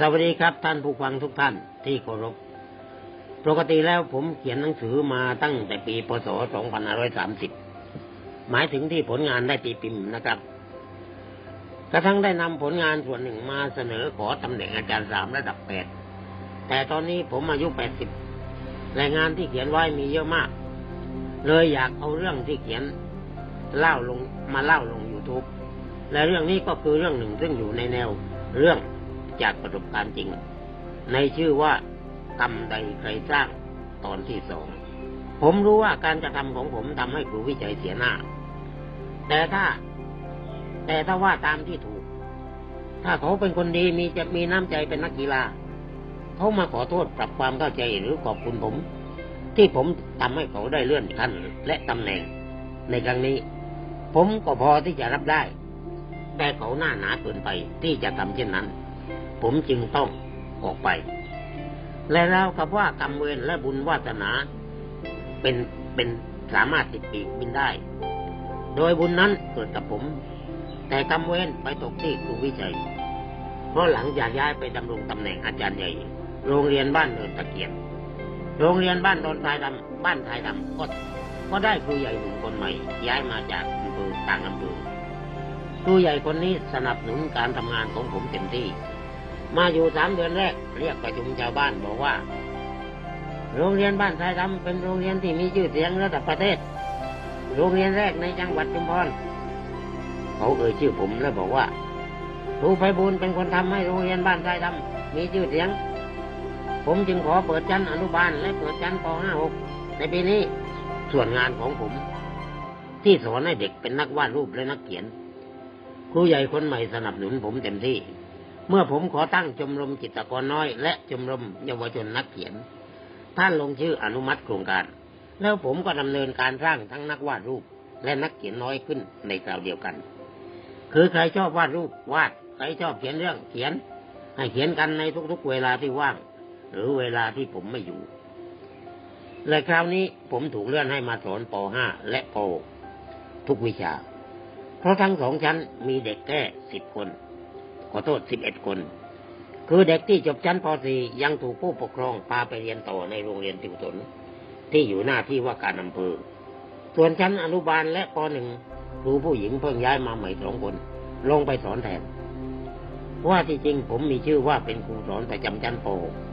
สวัสดีครับท่านผู้ฟังทุกท่านที่เคารพ ปกติแล้วผมเขียนหนังสือมาตั้งแต่ปีพศ 2530 หมายถึงที่ผลงานได้ตีพิมพ์นะครับ กระทั่งได้นำผลงานส่วนหนึ่งมาเสนอขอตำแหน่งอาจารย์สามระดับแปด แต่ตอนนี้ผมอายุ 80 รายงานที่เขียนไว้มีเยอะมาก เลยอยากเอาเรื่องที่เขียนเล่าลงมาเล่าลง YouTube และเรื่องนี้ก็คือเรื่องหนึ่งซึ่งอยู่ในแนวเรื่อง จากประสบการณ์จริง ในชื่อว่ากรรมใดใครสร้างตอนที่สองผมรู้ว่าการกระทำของผมทำให้ครูวิจัยเสียหน้า แต่ถ้า แต่ถ้าว่าตามที่ถูก ถ้าเขาเป็นคนดีมีจะมีน้ำใจเป็นนักกีฬาเขามาขอโทษปรับความเข้าใจหรือขอบคุณผม ที่ผมทำให้เขาได้เลื่อนขั้นและตำแหน่ง ในครั้งนี้ ผมก็พอที่จะรับได้ แต่เขาหน้าหนาเกินไปที่จะทำเช่นนั้น ผมจึงต้องออกไป และแล้วกับว่ากรรมเวรและบุญวาสนา เป็นเป็นสามารถติดปีกบินได้ โดยบุญนั้นเกิดกับผม แต่กรรมเวรไปตกที่ครูวิชัย เพราะหลังจากย้ายไปดำรงตำแหน่งอาจารย์ใหญ่ โรงเรียนบ้านเนินตะเกียบโรงเรียนบ้านโดนทรายดำบ้านทรายดำก็ก็ได้ครูใหญ่หนุ่มคนใหม่ ย้ายมาจากอำเภอต่างอำเภอครูใหญ่คนนี้สนับสนุนการทำงานของผมเต็มที่ มาอยู่สามเดือนแรก เรียกประชุมชาวบ้านบอกว่า โรงเรียนบ้านทรายดำเป็นโรงเรียนที่มีชื่อเสียงระดับประเทศ โรงเรียนแรกในจังหวัดชุมพรเขาเอ่ยชื่อผมแล้วบอกว่าครูไพบูลเป็นคนทำให้โรงเรียนบ้านทรายดำมีชื่อเสียง ผมจึงขอเปิดชั้นอนุบาลและเปิดชั้นป .5-6 ในปีนี้ส่วนงานของผม ที่สอนให้เด็กเป็นนักวาดรูปและนักเขียนครูใหญ่คนใหม่สนับสนุนผมเต็มที่ เมื่อผมขอตั้งชมรมจิตกรน้อย และชมรมเยาวชนนักเขียน ท่านลงชื่ออนุมัติโครงการ แล้วผมก็ดำเนินการสร้างทั้งนักวาดรูป และนักเขียนน้อยขึ้นในคราวเดียวกัน คือใครชอบวาดรูปวาด ใครชอบเขียนเรื่องเขียน ให้เขียนกันในทุกๆเวลาที่ว่าง หรือเวลาที่ผมไม่อยู่และคราวนี้ผมถูกเลื่อนให้มาสอนป .5 และป .6 ทุกวิชา เพราะทั้งสองชั้นมีเด็กแค่สิบคน ขอโทษสิบเอ็ดคน คือเด็กที่จบชั้นป .4 ยังถูกผู้ปกครองพาไปเรียนต่อในโรงเรียนติวสนที่อยู่หน้าที่ว่าการอำเภอ ส่วนชั้นอนุบาลและป .1 ครูผู้หญิงเพิ่งย้ายมาใหม่สองคน ลงไปสอนแทน ว่าที่จริงผมมีชื่อว่าเป็นครูสอนประจำชั้นป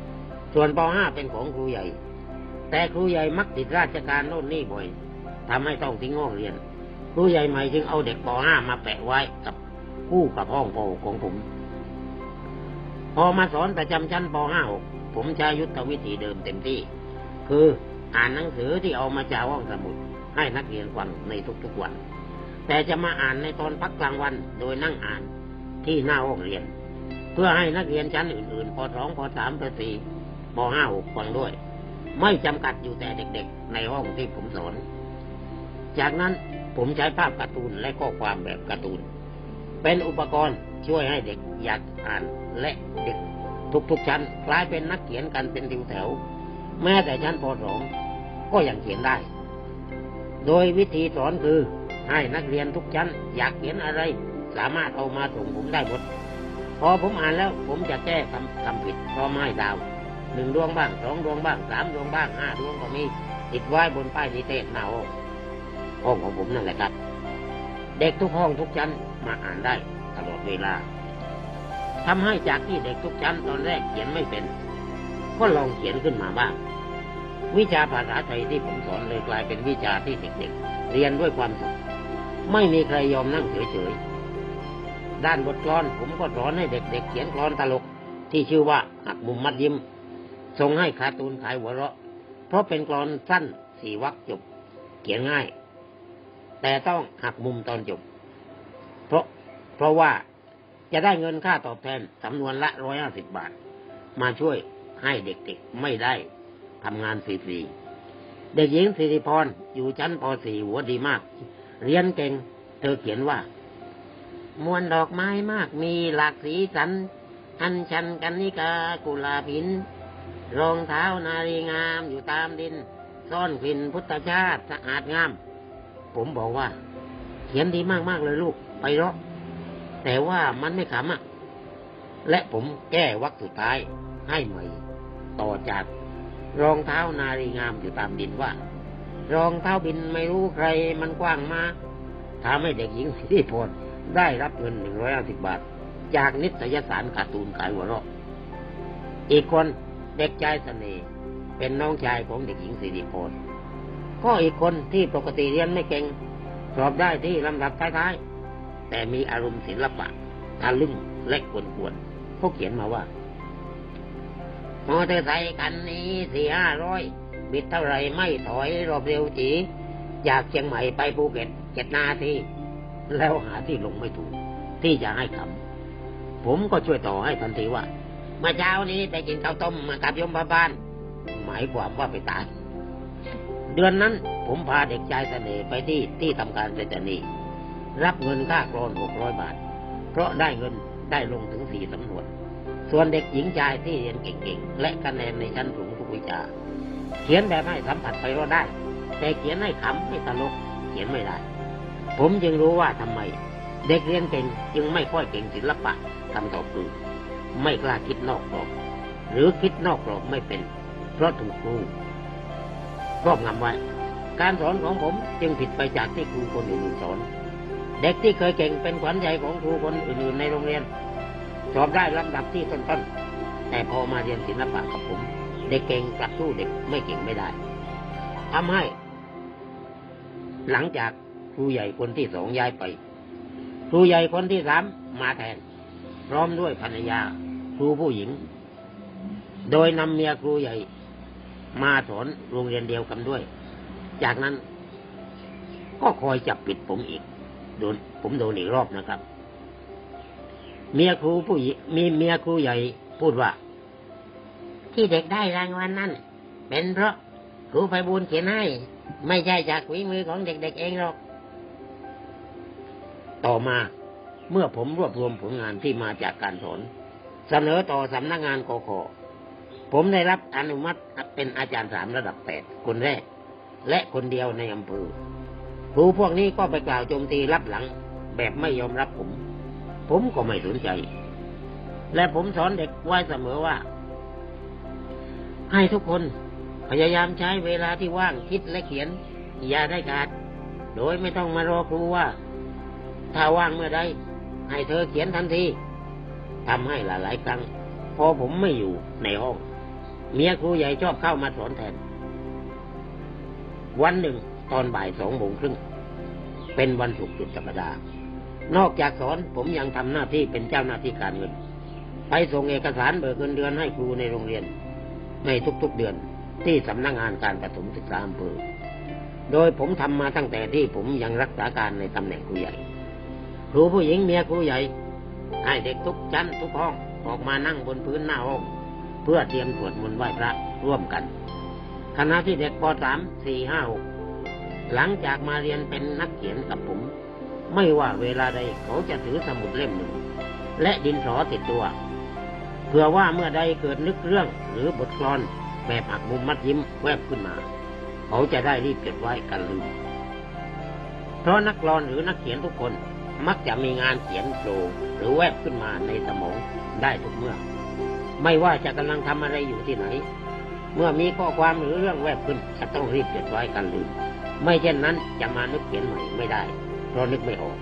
.6 ส่วนป .5 เป็นของครูใหญ่ แต่ครูใหญ่มักติดราชการโน่นนี่บ่อยทำให้ต้องทิ้งห้องเรียน ครูใหญ่ใหม่จึงเอาเด็กป .5 มาแปะไว้กับ คู่กับห้องป .6 ของผม พอมาสอนประจำชั้นป .5 ผมใช้ยุทธวิธีเดิมเต็มที่ คืออ่านหนังสือที่เอามาจากห้องสมุด ให้นักเรียนฟังในทุกๆวัน แต่จะมาอ่านในตอนพักกลางวันโดยนั่งอ่านที่หน้าห้องเรียน เพื่อให้นักเรียนชั้นอื่นๆป .2 ป .3 ป .4 ป .5 6ฟังด้วย ไม่จำกัดอยู่แต่เด็กๆ ในห้องที่ผมสอน จากนั้นผมใช้ภาพการ์ตูนและข้อความแบบการ์ตูน เป็นอุปกรณ์ช่วยให้เด็กอยากอ่านและเด็กทุกๆชั้นกลายเป็นนักเขียนกันเป็นทิวแถว แม้แต่ชั้นป .2 ก็ยังเขียนได้ โดยวิธีสอนคือให้นักเรียนทุกชั้น อยากเขียนอะไร สามารถเอามาส่งผมได้หมดพอผมอ่านแล้วผมจะแก้คำคำผิดพร้อมให้ดาวหนึ่งดวงบ้างสองดวงบ้างสามดวงบ้างห้าดวงก็มีติดไว้บนป้ายนิเทศหน้าห้องห้องของผมนั่นแหละครับ เด็กทุกห้องทุกชั้น มาอ่านได้ตลอดเวลาทำให้จากที่เด็กทุกชั้นตอนแรกเขียนไม่เป็น ก็ลองเขียนขึ้นมาบ้าง วิชาภาษาไทยที่ผมสอนเลยกลายเป็นวิชาที่เด็กๆ เรียนด้วยความสุข ไม่มีใครยอมนั่งเฉยๆ ด้านบทกลอนผมก็สอนให้เด็กๆ เขียนกลอนตลกที่ชื่อว่าหักมุมมัดยิ้มส่งให้คาร์ตูนขายหัวเราะ เพราะเป็นกลอนสั้นสี่วรรคจบ เขียนง่าย แต่ต้องหักมุมตอนจบ เพราะว่าจะได้เงินค่าตอบแทนสำนวนละร้อยห้าสิบบาท มาช่วยให้เด็กๆไม่ได้ทำงานฟรีๆเด็กหญิงสิริพรอยู่ชั้นป .4 หัวดีมาก เรียนเก่ง เธอเขียนว่า มวนดอกไม้มากมีหลากสีสัน อันชันกันนิกากุลาพิน รองเท้านารีงามอยู่ตามดิน ซ่อนกลิ่นพุทธชาติสะอาดงาม ผมบอกว่า เขียนดีมากๆเลยลูก ไปเราะ แต่ว่ามันไม่ขำอะ และผมแก้วักสุดท้ายให้ใหม่ ต่อจากรองเท้านารีงามอยู่ตามดินว่า รองเท้าบินไม่รู้ใครมันกว้างมาทำให้เด็กหญิงสิริพรได้รับเงินหนึ่งร้อยสิบบาท จากนิตยสารการ์ตูนขายหัวเราะอีกคนเด็กชายเสน่ห์เป็นน้องชายของเด็กหญิงสิริพรก็อีกคนที่ปกติเรียนไม่เก่ง สอบได้ที่ลำดับท้ายๆ แต่มีอารมณ์ศิลปะทะลึ่งและกวนๆเขาเขียนมาว่ามอเตอร์ไซคันนี้สี่ห้าร้อยบิดเท่าไรไม่ถอยรอบเร็วจีจากเชียงใหม่ไปภูเก็ตเจ็ดนาทีแล้วหาที่ลงไม่ถูก ที่จะให้คำผมก็ช่วยต่อให้ทันทีว่าเมื่อเช้านี้ไปกินข้าวต้มมากับยมพบ้าน หมายความว่าไปตาย เดือนนั้นผมพาเด็กชายเสน่ห์ไปที่ที่ทำการเศรษฐนีย์ รับเงินค่ากรอนหกร้อยบาท เพราะได้เงินได้ลงถึงสี่สำนวน ส่วนเด็กหญิงชายที่เรียนเก่งๆ และคะแนนในชั้นสูงทุกวิชา เขียนแบบให้สัมผัสไปรอดได้ แต่เขียนให้ขำให้ตลก เขียนไม่ได้ ผมจึงรู้ว่าทำไม เด็กเรียนเก่งจึงไม่ค่อยเก่งศิลปะคำตอบคือไม่กล้าคิดนอกกรอบ หรือคิดนอกกรอบไม่เป็น เพราะถูกครูครอบงำไว้ การสอนของผมจึงผิดไปจากที่ครูคนอื่นสอน เด็กที่เคยเก่งเป็นขวัญใจของครูคนอื่นๆในโรงเรียนสอบได้ลำดับที่ต้นๆ แต่พอมาเรียนศิลปะกับผม เด็กเก่งกลับสู้เด็กไม่เก่งไม่ได้ทำให้ หลังจากครูใหญ่คนที่สองย้ายไป ครูใหญ่คนที่สามมาแทน พร้อมด้วยภรรยาครูผู้หญิง โดยนำเมียครูใหญ่ มาสอนโรงเรียนเดียวกันด้วย จากนั้นก็คอยจับผิดผมอีก โดนผมโดนอีกรอบนะครับ เมียครูผู้มีเมียครูใหญ่พูดว่า ที่เด็กได้รางวัลนั้นเป็นเพราะครูไพบูลเขียนให้ ไม่ใช่จากฝีมือของเด็กๆเองหรอก ต่อมาเมื่อผมรวบรวมผลงานที่มาจากการสอน เสนอต่อสำนักงานกคผมได้รับอนุมัติเป็นอาจารย์สามระดับแปดคนแรก และคนเดียวในอำเภอ ครูพวกนี้ก็ไปกล่าวโจมตีรับหลัง แบบไม่ยอมรับผม ผมก็ไม่สนใจ และผมสอนเด็กไว้เสมอว่า ให้ทุกคนพยายามใช้เวลาที่ว่างคิดและเขียน อย่าได้ขาด โดยไม่ต้องมารอครูว่า ถ้าว่างเมื่อใดให้เธอเขียนทันทีทำให้หลายๆครั้ง พอผมไม่อยู่ในห้อง เมียครูใหญ่ชอบเข้ามาสอนแทน วันหนึ่ง ตอนบ่ายสองโมงครึ่ง เป็นวันศุกร์สุดสัปดาห์นอกจากสอนผมยังทำหน้าที่เป็นเจ้าหน้าที่การเงิน ไปส่งเอกสารเบิกเงินเดือนให้ครูในโรงเรียน ในทุกๆเดือนที่สำนักงานการประถมศึกษาอำเภอ โดยผมทำมาตั้งแต่ที่ผมยังรักษาการในตำแหน่งครูใหญ่ ครูผู้หญิงเมียครูใหญ่ ให้เด็กทุกชั้นทุกห้องออกมานั่งบนพื้นหน้าห้อง เพื่อเตรียมสวดมนต์ไหว้พระร่วมกันขณะที่เด็กป .3 4 5 6 หลังจากมาเรียนเป็นนักเขียนกับผม ไม่ว่าเวลาใดเขาจะถือสมุดเล่มหนึ่ง และดินสอติดตัว เพื่อว่าเมื่อใดเกิดนึกเรื่องหรือบทกลอนแบบหักมุมมัดยิ้มแวบขึ้นมา เขาจะได้รีบเก็บไว้กันลืมเพราะนักกลอนหรือนักเขียนทุกคนมักจะมีงานเขียนโผล่หรือแวบขึ้นมาในสมองได้ทุกเมื่อ ไม่ว่าจะกำลังทำอะไรอยู่ที่ไหน เมื่อมีข้อความหรือเรื่องแวบขึ้นจะต้องรีบจดไว้กันลืม ไม่เช่นนั้นจะมานึกเขียนใหม่ไม่ได้ เพราะนึกไม่ออก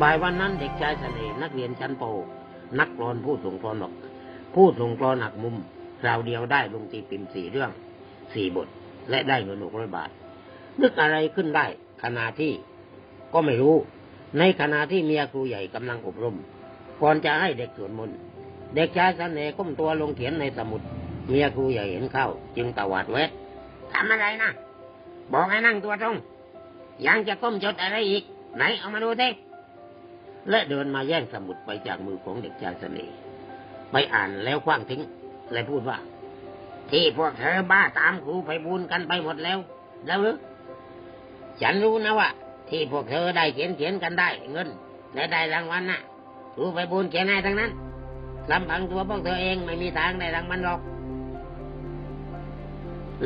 บ่ายวันนั้นเด็กชายเสน่ห์นักเรียนชั้นโปนักกลอนผู้ส่งกลอนหรอกผู้ส่งกลอนหนักมุมคราวเดียวได้ลงตีพิมสี่เรื่องสี่บท และได้เงินหกร้อยบาท นึกอะไรขึ้นได้ขณะที่ก็ไม่รู้ ในขณะที่เมียครูใหญ่กำลังอบรม ก่อนจะให้เด็กสวดมนต์เด็กชายเสน่ห์ก้มตัวลงเขียนในสมุด เมียครูใหญ่เห็นเข้า จึงตวาดแวดทำอะไรนะ บอกให้นั่งตัวตรงยังจะก้มจดอะไรอีก ไหนเอามาดูสิและเดินมาแย่งสมุดไปจากมือของเด็กชายเสน่ห์ไปอ่านแล้วคว้างทิ้ง และพูดว่า ที่พวกเธอบ้าตามครูไปบูนกันไปหมดแล้ว แล้วหรือฉันรู้นะว่า ที่พวกเธอได้เขียนเขียนกันได้ เงินและได้รางวัลน่ะครูไปบูนเขียนให้ทั้งนั้นลำพังตัวพวกเธอเองไม่มีทางได้รางวัลหรอก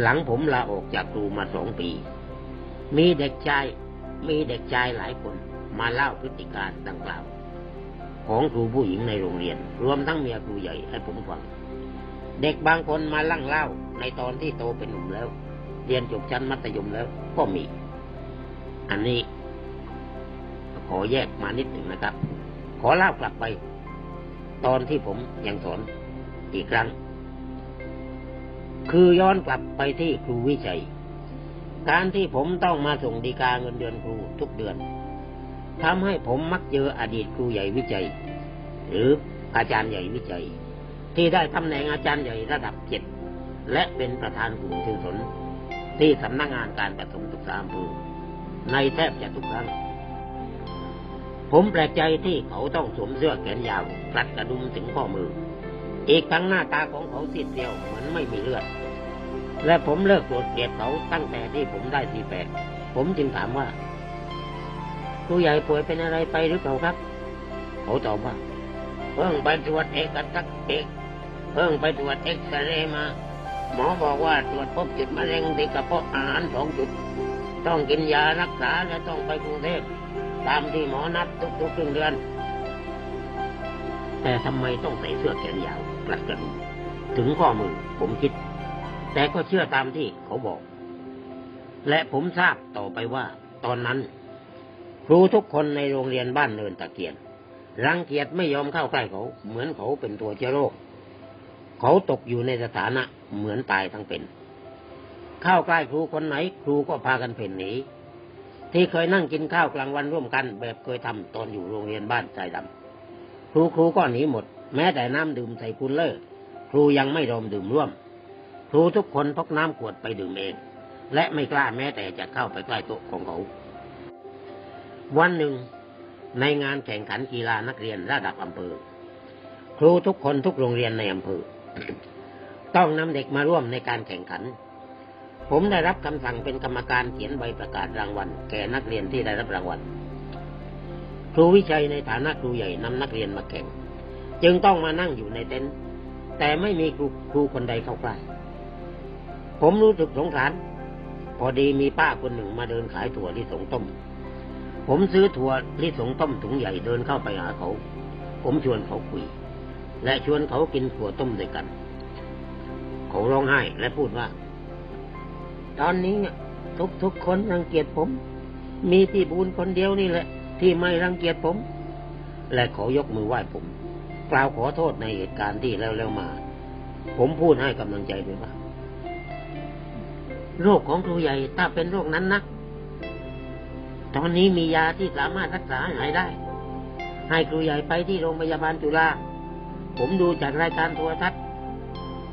หลังผมลาออกจากครูมาสองปี มีเด็กชาย มีเด็กชายหลายคนมาเล่าพฤติการดังกล่าว ของครูผู้หญิงในโรงเรียน รวมทั้งเมียครูใหญ่ให้ผมฟัง เด็กบางคนมาลั่งเล่าในตอนที่โตเป็นหนุ่มแล้ว เรียนจบชั้นมัธยมแล้วก็มี อันนี้ ขอแยกมานิดหนึ่งนะครับ ขอเล่ากลับไป ตอนที่ผมยังสอนอีกครั้ง คือย้อนกลับไปที่ครูวิชัย การที่ผมต้องมาส่งดีกาเงินเดือนครูทุกเดือนทำให้ผมมักเจออดีตครูใหญ่วิจัย หรืออาจารย์ใหญ่วิจัย ที่ได้ตำแหน่งอาจารย์ใหญ่ระดับเจ็ดและเป็นประธานกลุ่มชุมชนที่สำนักงงานการประถมศึกษาอำเภอในแทบจะทุกครั้ง ผมแปลกใจที่เขาต้องสวมเสื้อแขนยาวกลัดกระดุมถึงข้อมือ อีกทั้งหน้าตาของเขาซีดเซียวเหมือนไม่มีเลือด และผมเลิกโกรธเกลียดเขาตั้งแต่ที่ผมได้สีแปดผมจึงถามว่าครูใหญ่ป่วยเป็นอะไรไปหรือเปล่าครับ เขาตอบว่า เพิ่งไปตรวจเอกทักเอกเพิ่งไปตรวจเอ็กซเรย์มา หมอบอกว่าตรวจพบจุดมะเร็งที่กระเพาะอาหารสองจุด ต้องกินยารักษาและต้องไปกรุงเทพตามที่หมอนัดทุกๆครึ่งเดือน แต่ทำไมต้องใส่เสื้อแขนยาว กลัดกระดุมถึงข้อมือผมคิด แต่ก็เชื่อตามที่เขาบอก และผมทราบต่อไปว่า ตอนนั้น ครูทุกคนในโรงเรียนบ้านเนินตะเกียน รังเกียจไม่ยอมเข้าใกล้เขา เหมือนเขาเป็นตัวเชื้อโรค เขาตกอยู่ในสถานะเหมือนตายทั้งเป็น เข้าใกล้ครูคนไหน ครูก็พากันเพ่นหนีที่เคยนั่งกินข้าวกลางวันร่วมกัน แบบเคยทำตอนอยู่โรงเรียนบ้านใจดำครูครูก็หนีหมด แม้แต่น้ำดื่มใส่คูลเลอร์ ครูยังไม่ยอมดื่มร่วม ครูทุกคนพกน้ำขวดไปดื่มเอง และไม่กล้าแม้แต่จะเข้าไปใกล้โต๊ะของเขา วันหนึ่ง ในงานแข่งขันกีฬานักเรียนระดับอำเภอ ครูทุกคนทุกโรงเรียนในอำเภอ ต้องนำเด็กมาร่วมในการแข่งขัน ผมได้รับคำสั่งเป็นกรรมการเขียนใบประกาศรางวัล แก่นักเรียนที่ได้รับรางวัลครูวิชัยในฐานะครูใหญ่นำนักเรียนมาแข่ง จึงต้องมานั่งอยู่ในเต็นท์แต่ไม่มีครูครูคนใดเข้าใกล้ผมรู้สึกสงสาร พอดีมีป้าคนหนึ่งมาเดินขายถั่วลิสงต้ม ผมซื้อถั่วลิสงต้มถุงใหญ่เดินเข้าไปหาเขา ผมชวนเขาคุย และชวนเขากินถั่วต้มด้วยกัน เขาร้องไห้และพูดว่า ตอนนี้ทุกทุกๆคนรังเกียจผม มีพี่บูนคนเดียวนี่แหละ ที่ไม่รังเกียจผม และเขายกมือไหว้ผม กล่าวขอโทษในเหตุการณ์ที่แล้วๆมา ผมพูดให้กำลังใจด้วยว่า โรคของครูใหญ่ถ้าเป็นโรคนั้นนะตอนนี้มียาที่สามารถรักษาหายได้ ให้ครูใหญ่ไปที่โรงพยาบาลจุฬาผมดูจากรายการโทรทัศน์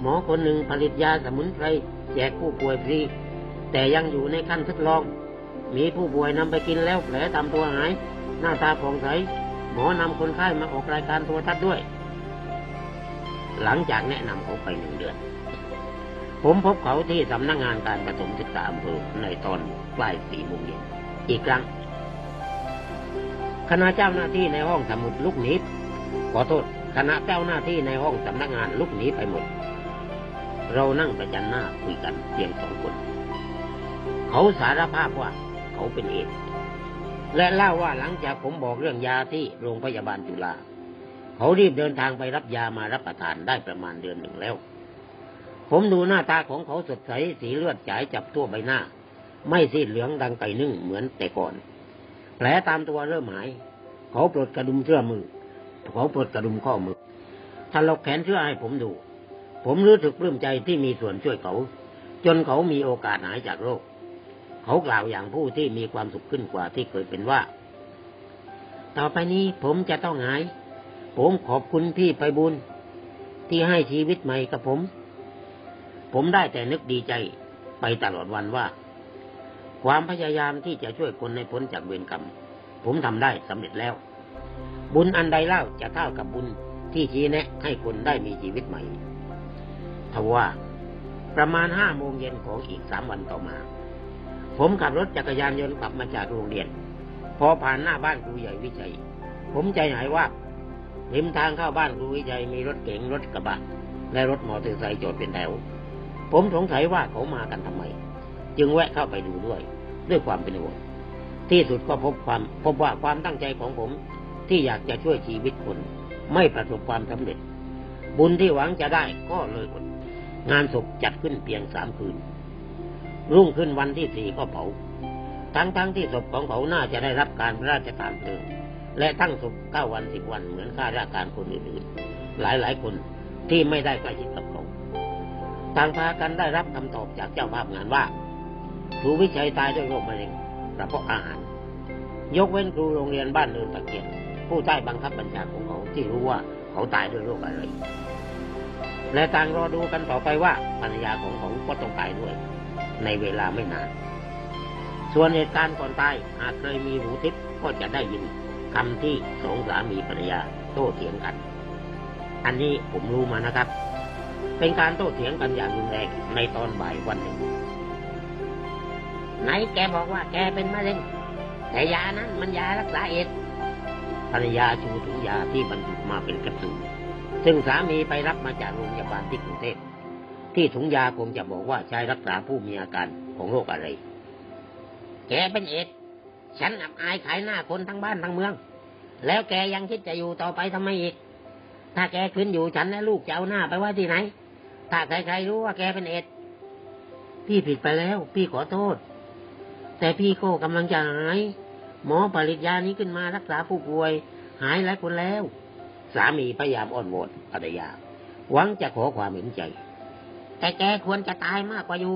หมอคนหนึ่งผลิตยาสมุนไพรแจกผู้ป่วยฟรี แต่ยังอยู่ในขั้นทดลอง มีผู้ป่วยนำไปกินแล้วแผลตามตัวหาย หน้าตาผ่องใส หมอนำคนไข้มาออกรายการโทรทัศน์ด้วย หลังจากแนะนำเขาไปหนึ่งเดือน ผมพบเขาที่สำนักงงานการประถมศึกษาอำเภอในตอนใกล้สี่โมงเย็นอีกครั้งคณะเจ้าหน้าที่ในห้องสมุดลุกหนีขอโทษคณะเจ้าหน้าที่ในห้องสำนักงานลุกหนีไปหมด เรานั่งประจันหน้าคุยกันเพียงสองคน เขาสารภาพว่าเขาเป็นเอด และเล่าว่าหลังจากผมบอกเรื่องยาที่โรงพยาบาลจุฬาเขารีบเดินทางไปรับยามารับประทานได้ประมาณเดือนหนึ่งแล้ว ผมดูหน้าตาของเขาสดใสสีเลือดจ่ายจับทั่วใบหน้า ไม่ซีดเหลืองดังไก่นึ่งเหมือนแต่ก่อน แผลตามตัวเริ่มหาย เขาปลดกระดุมเสื้อมือ เขาปลดกระดุมข้อมือถลกแขนเสื้อให้ผมดู ผมรู้สึกปลื้มใจที่มีส่วนช่วยเขา จนเขามีโอกาสหายจากโรค เขากล่าวอย่างผู้ที่มีความสุขขึ้นกว่าที่เคยเป็นว่า ต่อไปนี้ผมจะต้องหาย ผมขอบคุณพี่ไปบุญที่ให้ชีวิตใหม่กับผม ผมได้แต่นึกดีใจไปตลอดวันว่า ความพยายามที่จะช่วยคนให้พ้นจากเวรกรรม ผมทำได้สำเร็จแล้ว บุญอันใดเล่าจะเท่ากับบุญที่ชี้แนะให้คนได้มีชีวิตใหม่ทว่าประมาณห้าโมงเย็นของอีกสามวันต่อมา ผมขับรถจักรยานยนต์กลับมาจากโรงเรียน พอผ่านหน้าบ้านครูใหญ่วิจัย ผมใจหายว่าริมทางเข้าบ้านครูวิจัยมีรถเก๋งรถกระบะ และรถมอเตอร์ไซค์จอดเป็นแถว ผมสงสัยว่าเขามากันทำไม จึงแวะเข้าไปดูด้วย ด้วยความเป็นห่วงที่สุดก็พบความพบว่าความตั้งใจของผมที่อยากจะช่วยชีวิตคน ไม่ประสบความสำเร็จ บุญที่หวังจะได้ก็เลยอดงานศพจัดขึ้นเพียงสามคืน รุ่งขึ้นวันที่สี่ก็เผา ทั้งๆที่ศพของเขาน่าจะได้รับการพระราชทานเพลิงและตั้งศพเก้าวันสิบวันเหมือนข้าราชการคนอื่นๆ หลายๆคนที่ไม่ได้ใกล้ชิดกับเขาต่างพากันได้รับคำตอบจากเจ้าภาพงานว่าครูวิชัยตายด้วยโรคมะเร็งกระเพาะอาหาร ยกเว้นครูโรงเรียนบ้านเนินตะเกียบผู้ใต้บังคับบัญชาของเขาที่รู้ว่าเขาตายด้วยโรคอะไร และต่างรอดูกันต่อไปว่าภรรยาของเขาก็ต้องตายด้วย ในเวลาไม่นาน ส่วนเหตุการณ์ก่อนตายหากเคยมีหูทิพย์ก็จะได้ยินคำที่สองสามีภรรยาโต้เถียงกัน อันนี้ผมรู้มานะครับ เป็นการโต้เถียงกันอย่างรุนแรงในตอนบ่ายวันหนึ่งไหนแกบอกว่าแกเป็นมะเร็งแต่ยานั้นมันยารักษาเอดภรรยาชูถุงยาที่บรรจุมาเป็นแคปซูลซึ่งสามีไปรับมาจากโรงพยาบาลที่กรุงเทพ ที่ถุงยาคงจะบอกว่าใช้รักษาผู้มีอาการของโรคอะไร แกเป็นเอดฉันอับอายขายหน้าคนทั้งบ้านทั้งเมือง แล้วแกยังคิดจะอยู่ต่อไปทำไมอีก ถ้าแกขึ้นอยู่ฉันและลูกจะเอาหน้าไปไว้ที่ไหน ถ้าใครๆรู้ว่าแกเป็นเอดพี่ผิดไปแล้ว พี่ขอโทษ แต่พี่ก็กำลังจะหาย หมอผลิตยานี้ขึ้นมารักษาผู้ป่วย หายหลายคนแล้ว สามีพยายามอ้อนวอนภรรยาหวังจะขอความเห็นใจ แต่แกควรจะตายมากกว่าอยู่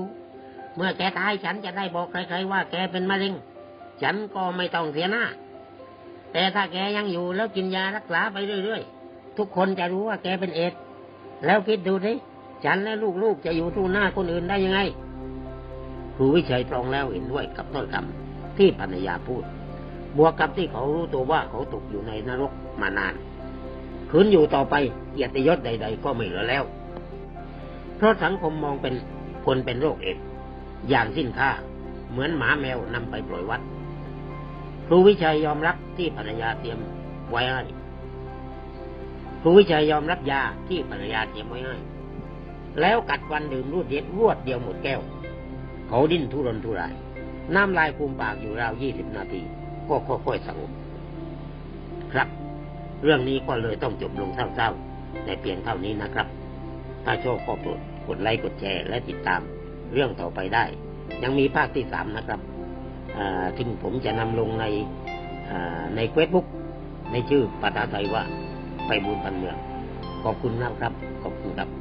เมื่อแกตายฉันจะได้บอกใครๆว่าแกเป็นมะเร็ง ฉันก็ไม่ต้องเสียหน้า แต่ถ้าแกยังอยู่แล้วกินยารักษาไปเรื่อยๆ ทุกคนจะรู้ว่าแกเป็นเอดส์แล้วคิดดูสิฉันและลูกๆจะอยู่ทูหน้าคนอื่นได้ยังไง ครูวิชัยตรองแล้วเห็นด้วยกับต้นคำที่ภรรยาพูด บวกกับที่เขารู้ตัวว่าเขาตกอยู่ในนรกมานาน คืนอยู่ต่อไปเกียรติยศใด ๆ ก็ไม่เหลือแล้ว เพราะสังคมมองเป็นคนเป็นโรคเอดอย่างสิ้นค่า เหมือนหมาแมวนำไปปล่อยวัด ครูวิชัยยอมรับที่ภรรยาเตรียมไว้ให้ครูวิชัยยอมรับยาที่ภรรยาเตรียมไว้ให้แล้วกัดวันดื่มรวดเด็ดรวดเดียวหมดแก้ว เขาดิ้นทุรนทุราย น้ำลายฟูมปากอยู่ราวยี่สิบนาที ก็ค่อยๆสงบครับ เรื่องนี้ก็เลยต้องจบลงเศร้าๆแต่เพียงเท่านี้นะครับ ถ้าชอบก็โปรดกดไลค์กดแชร์และติดตามเรื่องต่อไปได้ ยังมีภาคที่สามนะครับอ่าถึงผมจะนำลงในอ่าในเฟซบุ๊กในชื่อปาตาไทยว่าไปบุญพันเมือง ขอบคุณนะครับ ขอบคุณครับ